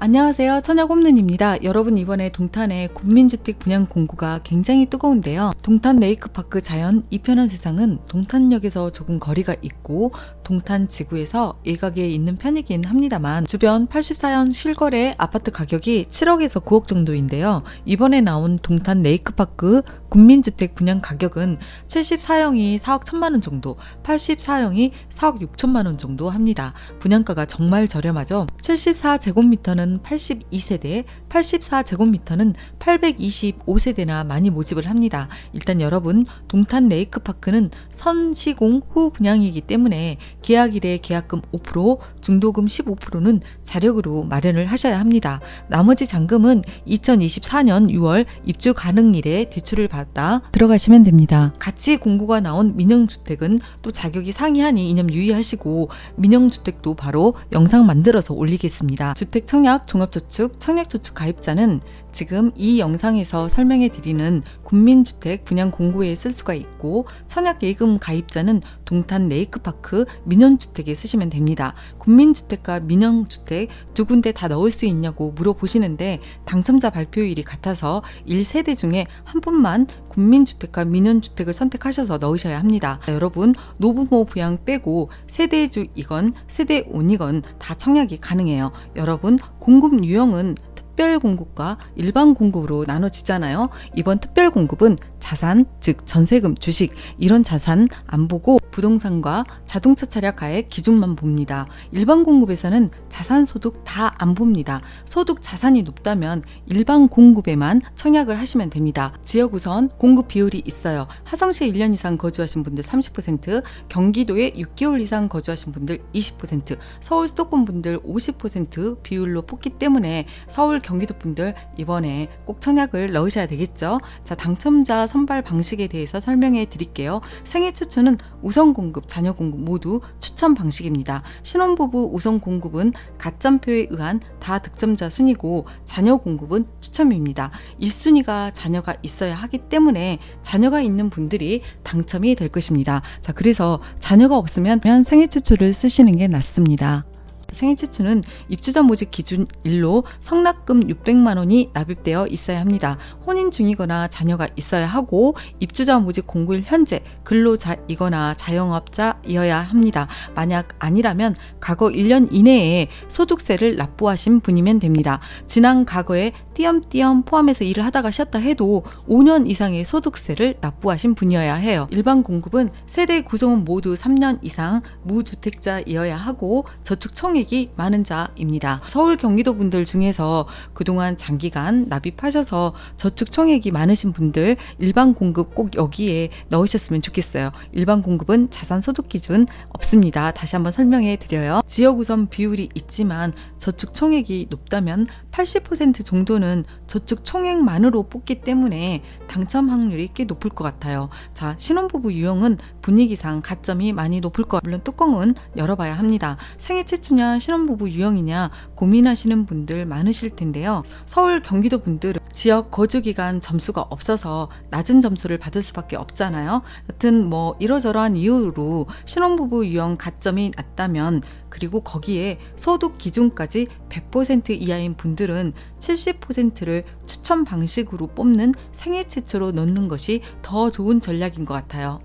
안녕하세요. 처녀곰눈입니다. 여러분 이번에 동탄의 국민주택 분양 공고가 굉장히 뜨거운데요. 동탄 레이크파크 자연 이편한 세상은 동탄역에서 조금 거리가 있고 동탄 지구에서 일각에 있는 편이긴 합니다만 주변 84년 실거래 아파트 가격이 7억에서 9억 정도인데요. 이번에 나온 동탄 레이크파크 국민주택 분양 가격은 74형이 4억 1천만 원 정도, 84형이 4억 6천만 원 정도 합니다. 분양가가 정말 저렴하죠. 74제곱미터는 82세대, 84제곱미터는 825세대나 많이 모집을 합니다. 일단 여러분, 동탄 레이크파크는 선시공 후 분양이기 때문에 계약일에 계약금 5%, 중도금 15%는 자력으로 마련을 하셔야 합니다. 나머지 잔금은 2024년 6월 입주 가능일에 대출을 받아 들어가시면 됩니다. 같이 공고가 나온 민영주택은 또 자격이 상이하니 이념 유의하시고 민영주택도 바로 영상 만들어서 올리겠습니다. 주택 청약 종합저축 청약저축 가입자는 지금 이 영상에서 설명해 드리는 국민주택 분양 공고에 쓸 수가 있고 청약 예금 가입자는 동탄 레이크파크 민영주택에 쓰시면 됩니다. 국민주택과 민영주택 두 군데 다 넣을 수 있냐고 물어보시는데 당첨자 발표일이 같아서 1세대 중에 한 분만 국민주택과 민영주택을 선택하셔서 넣으셔야 합니다. 여러분 노부모 부양 빼고 세대주 이건 세대 온이건 다 청약이 가능해요. 여러분 공급 유형은 특별 공급과 일반 공급으로 나눠지잖아요. 이번 특별 공급은 자산, 즉 전세금, 주식 이런 자산 안 보고 부동산과 자동차 차량 가액 기준만 봅니다. 일반 공급에서는 자산 소득 다 안 봅니다. 소득 자산이 높다면 일반 공급에만 청약을 하시면 됩니다. 지역 우선 공급 비율이 있어요. 하성시에 1년 이상 거주하신 분들 30%, 경기도에 6개월 이상 거주하신 분들 20%, 서울 수도권 분들 50% 비율로 뽑기 때문에 서울 경기도 분들 이번에 꼭 청약을 넣으셔야 되겠죠. 자, 당첨자 선발 방식에 대해서 설명해 드릴게요. 생애 추천은 우선 공급, 자녀 공급 모두 추천 방식입니다. 신혼부부 우선 공급은 가점표에 의한 다 득점자 순이고 자녀 공급은 추첨입니다. 1순위가 자녀가 있어야 하기 때문에 자녀가 있는 분들이 당첨이 될 것입니다. 자, 그래서 자녀가 없으면 생애 추출을 쓰시는 게 낫습니다. 생애 최초는 입주자 모집 기준 일로 성납금 600만 원이 납입되어 있어야 합니다. 혼인 중이거나 자녀가 있어야 하고 입주자 모집 공고일 현재 근로자이거나 자영업자이어야 합니다. 만약 아니라면 과거 1년 이내에 소득세를 납부하신 분이면 됩니다. 지난 과거에 띄엄띄엄 포함해서 일을 하다가 쉬었다 해도 5년 이상의 소득세를 납부하신 분이어야 해요. 일반 공급은 세대 구성원 모두 3년 이상 무주택자이어야 하고 저축 총액이 많은 자입니다. 서울 경기도 분들 중에서 그동안 장기간 납입하셔서 저축 총액이 많으신 분들 일반 공급 꼭 여기에 넣으셨으면 좋겠어요. 일반 공급은 자산 소득 기준 없습니다. 다시 한번 설명해 드려요. 지역 우선 비율이 있지만 저축 총액이 높다면 80% 정도 는 저축 총액만으로 뽑기 때문에 당첨 확률이 꽤 높을 것 같아요. 자, 신혼부부 유형은 분위기상 가점이 많이 높을 것 물론 뚜껑은 열어봐야 합니다. 생애 최초냐 신혼부부 유형이냐 고민하시는 분들 많으실 텐데요. 서울 경기도 분들은 지역 거주 기간 점수가 없어서 낮은 점수를 받을 수밖에 없잖아요. 여튼 뭐 이러저러한 이유로 신혼부부 유형 가점이 낮다면 그리고 거기에 소득 기준까지 100% 이하인 분들은 70%를 추천 방식으로 뽑는 생애 최초로 넣는 것이 더 좋은 전략인 것 같아요.